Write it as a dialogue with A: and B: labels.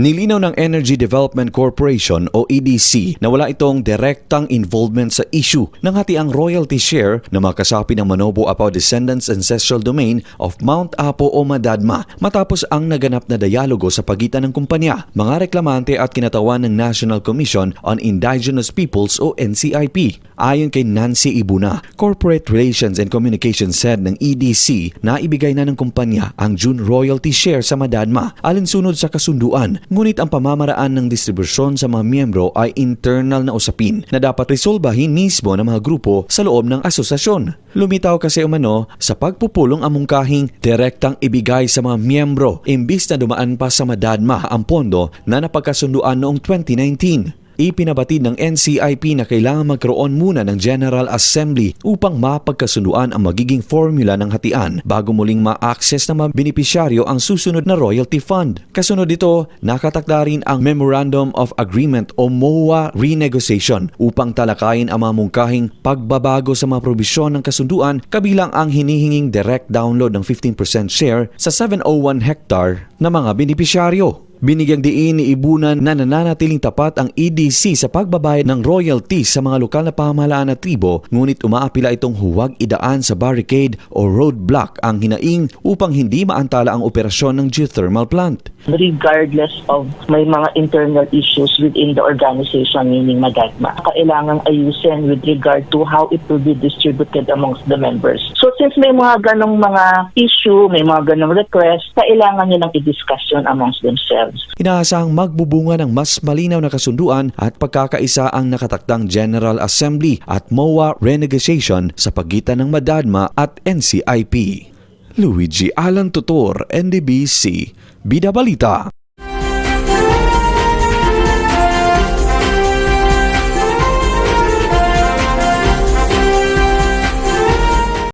A: Nilinaw ng Energy Development Corporation o EDC na wala itong direktang involvement sa issue ng hatiang royalty share na makasapi ng Manobo Apao Descendants Ancestral Domain of Mount Apo o Madadma matapos ang naganap na dialogo sa pagitan ng kumpanya, mga reklamante at kinatawan ng National Commission on Indigenous Peoples o NCIP. Ayon kay Nancy Ibuna, Corporate Relations and Communications Head ng EDC na ibigay na ng kumpanya ang June royalty share sa Madadma alinsunod sa kasunduan Ngunit ang pamamaraan ng distribusyon sa mga miyembro ay internal na usapin na dapat resolbahin mismo ng mga grupo sa loob ng asosasyon. Lumitaw kasi umano sa pagpupulong ang mungkahing direktang ibigay sa mga miyembro imbis na dumaan pa sa madadma ang pondo na napagkasunduan noong 2019. Ipinabatid ng NCIP na kailangan magkaroon muna ng General Assembly upang mapagkasunduan ang magiging formula ng hatian bago muling ma-access ng mga benepisyaryo ang susunod na royalty fund. Kasunod dito, nakatakda rin ang Memorandum of Agreement o MOA renegotiation upang talakayin ang mga mungkahing pagbabago sa mga probisyon ng kasunduan kabilang ang hinihinging direct download ng 15% share sa 701 hectare na mga benepisyaryo. Binigyang diin ni Ibunan na nananatiling tapat ang EDC sa pagbabayad ng royalties sa mga lokal na pamahalaan at tribo ngunit umaapila itong huwag idaan sa barricade o roadblock ang hinaing upang hindi maantala ang operasyon ng geothermal plant.
B: Regardless of may mga internal issues within the organization, meaning Magatma. Kailangang ayusin with regard to how it will be distributed amongst the members. So since may mga ganong mga issue, may mga ganong request, kailangan nilang i-discuss yun amongst themselves.
A: Inaasahang magbubunga ng mas malinaw na kasunduan at pagkakaisa ang nakatakdang General Assembly at MOA renegotiation sa pagitan ng Madadma at NCIP. Luigi Alan Tutor, NDBC, Bida Balita.